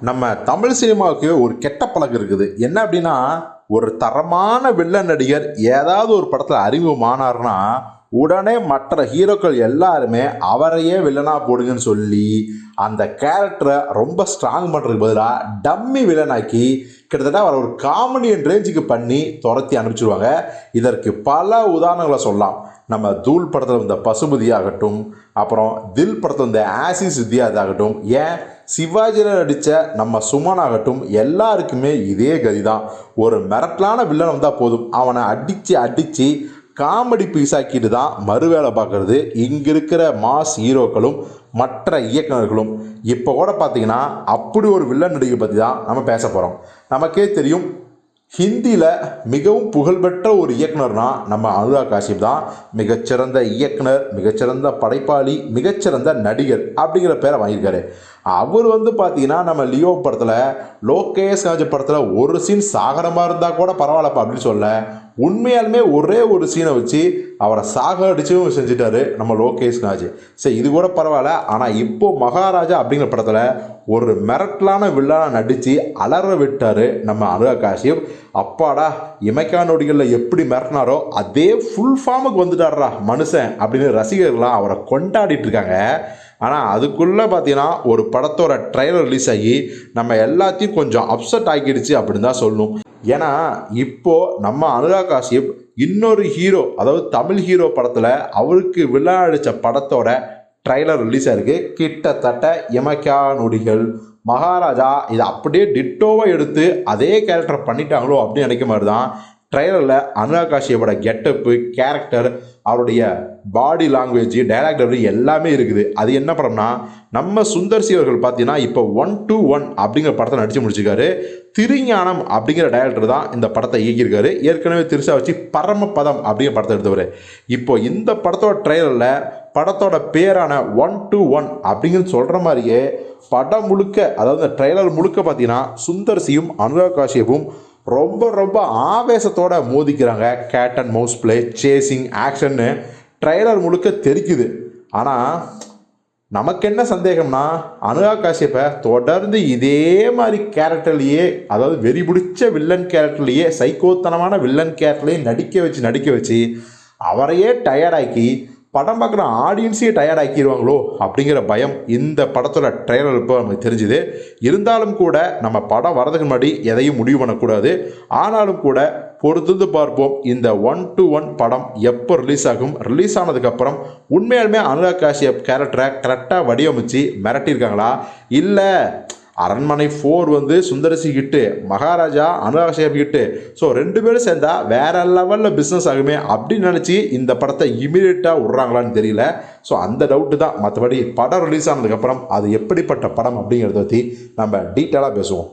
நம்ம தமிழ் சினிமாவுக்கு ஒரு கெட்ட பழக்கம் இருக்குது. என்ன அப்படின்னா ஒரு தரமான வில்ல நடிகர் ஏதாவது ஒரு படத்தில் அறிமுகமானார்னா உடனே மற்ற ஹீரோக்கள் எல்லாருமே அவரையே வில்லனாக போடுங்கன்னு சொல்லி அந்த கேரக்டரை ரொம்ப ஸ்ட்ராங் பண்ணுறதுக்கு பதிலாக டம்மி வில்லனாக்கி கிட்டத்தட்ட அவரை ஒரு காமெடியன் ரேஞ்சுக்கு பண்ணி துரத்தி அனுப்பிச்சிடுவாங்க இதற்கு பல உதாரணங்களை சொல்லலாம். நம்ம தூள் படத்தில் வந்த பசுபதி ஆகட்டும் அப்புறம் தில் படத்தில் வந்த ஆசிஸ் வித்யாத் ஆகட்டும் ஏன் சிவாஜியில் நடித்த நம்ம சுமன் ஆகட்டும் எல்லாருக்குமே இதே கதி தான் ஒரு மிரட்டலான வில்லன் வந்தால் போதும். அவனை அடித்து அடித்து காமெடி பீஸாக்கிட்டு தான் மறுவேலை பார்க்குறது. இங்கே இருக்கிற மாஸ் ஹீரோக்களும் மற்ற இயக்குனர்களும் இப்போ கூட பார்த்தீங்கன்னா அப்படி ஒரு வில்லன் நடிகை பற்றி தான் நம்ம பேச போகிறோம் நமக்கே தெரியும் ஹிந்தியில் மிகவும் புகழ்பெற்ற ஒரு இயக்குனர்னால் நம்ம அனுராக் காஷ்யப் தான். மிகச்சிறந்த இயக்குனர் மிகச்சிறந்த படைப்பாளி மிகச்சிறந்த நடிகர் அப்படிங்கிற பேரை வாங்கியிருக்காரு. அவர் வந்து பார்த்தீங்கன்னா நம்ம லியோ படத்தில் லோகேஷ் ராஜ் படத்தில் ஒரு சீன் சாகரமாக இருந்தால் கூட பரவாயில்லப்பா அப்படின்னு சொல்ல உண்மையாலுமே ஒரே ஒரு சீனை வச்சு அவரை சாக அடிச்சும் செஞ்சிட்டாரு நம்ம லோகேஷ் ராஜ். சரி இது கூட பரவாயில்ல. ஆனால் இப்போ மகாராஜா அப்படிங்கிற படத்தில் ஒரு மிரட்டலான வில்லான நடித்து அலற விட்டார் நம்ம அனுராக் காஷ்யப். அப்பாடா இமைக்கா நொடிகளில் எப்படி மிரட்டினாரோ அதே ஃபுல் ஃபார்முக்கு வந்துட்டாரா மனுஷன் அப்படின்னு ரசிகர்கள்லாம் அவரை கொண்டாடிட்டு இருக்காங்க. ஆனால் அதுக்குள்ளே பார்த்தீங்கன்னா ஒரு படத்தோட ட்ரைலர் ரிலீஸ் ஆகி நம்ம எல்லாத்தையும் கொஞ்சம் அப்செட் ஆக்கிடுச்சு அப்படின்னு தான் சொல்லணும். ஏன்னா இப்போது நம்ம அனுராக் காஷ்யப் இன்னொரு ஹீரோ அதாவது தமிழ் ஹீரோ படத்தில் அவருக்கு விளையாடிச்ச படத்தோட ட்ரைலர் ரிலீஸ் ஆயிருக்கு. கிட்டத்தட்ட எமக்கா நொடிகள் மகாராஜா இதை அப்படியே டிட்டோவாக எடுத்து அதே கேரக்டர் பண்ணிட்டாங்களோ அப்படின்னு நினைக்க மாதிரி தான் ட்ரைலரில் அனுராக் காஷ்யப்போட கெட்டப்பு கேரக்டர் அவருடைய பாடி லாங்குவேஜ் டைலாக் டெலிவரி எல்லாமே இருக்குது. அது என்ன படம்னா நம்ம சுந்தர் சி அவர்கள் பார்த்தீங்கன்னா இப்போ ஒன் டூ ஒன் அப்படிங்கிற படத்தை நடித்து முடிச்சிருக்காரு. திருஞானம் அப்படிங்கிற டைரக்டர் தான் இந்த படத்தை இயக்கியிருக்காரு. ஏற்கனவே திருசா வச்சு பரமபதம் அப்படிங்கிற படத்தை எடுத்தவர். இப்போ இந்த படத்தோட ட்ரெய்லரில் படத்தோட பேரான ஒன் டூ ஒன் அப்படிங்கிறது சொல்கிற மாதிரியே படம் முழுக்க அதாவது இந்த ட்ரெய்லர் முழுக்க பார்த்தீங்கன்னா சுந்தர் சியும் அனுராக் காஷ்யப்பும் ரொம்ப ரொம்ப ஆவேசத்தோட மோதிக்கிறாங்க cat and mouse play chasing ஆக்ஷன்னு trailer முழுக்க தெரிக்குது. ஆனால் நமக்கு என்ன சந்தேகம்னா அனுகா காஷ்யப்பை தொடர்ந்து இதே மாதிரி கேரக்டர்லேயே அதாவது வெறி பிடிச்ச வில்லன் கேரக்டர்லேயே சைக்கோத்தனமான வில்லன் கேரக்டர்லேயே நடிக்க வச்சு நடிக்க வச்சு அவரையே டயர்டாக்கி படம் பார்க்குற ஆடியன்ஸையே டயர்ட் ஆக்கிடுவாங்களோ அப்படிங்கிற பயம் இந்த படத்தோட ட்ரெய்லர் இப்போ நமக்கு தெரிஞ்சுது. இருந்தாலும் கூட நம்ம படம் வரதுக்கு முன்னாடி எதையும் முடிவு பண்ணக்கூடாது. ஆனாலும் கூட பொறுத்திருந்து பார்ப்போம் இந்த ஒன் டு ஒன் படம் எப்போ ரிலீஸ் ஆகும். ரிலீஸ் ஆனதுக்கப்புறம் உண்மையாலுமே அனுராக் காஷ்யப் கேரக்டரை கரெக்டாக வடிவமைச்சு மிரட்டியிருக்காங்களா? இல்லை. அரண்மனை ஃபோர் வந்து சுந்தரசி கிட்டு மகாராஜா அனுராக் காஷ்யப் கிட்டு. ஸோ ரெண்டு பேரும் சேர்ந்தா வேற லெவலில் பிஸ்னஸ் ஆகுமே அப்படின்னு நினச்சி இந்த படத்தை இமீடியட்டாக விட்றாங்களான்னு தெரியல. ஸோ அந்த டவுட்டு தான் மற்றபடி படம் ரிலீஸ் ஆனதுக்கப்புறம் அது எப்படிப்பட்ட படம் அப்படிங்கிறத பற்றி நம்ம டீட்டெயிலாக பேசுவோம்.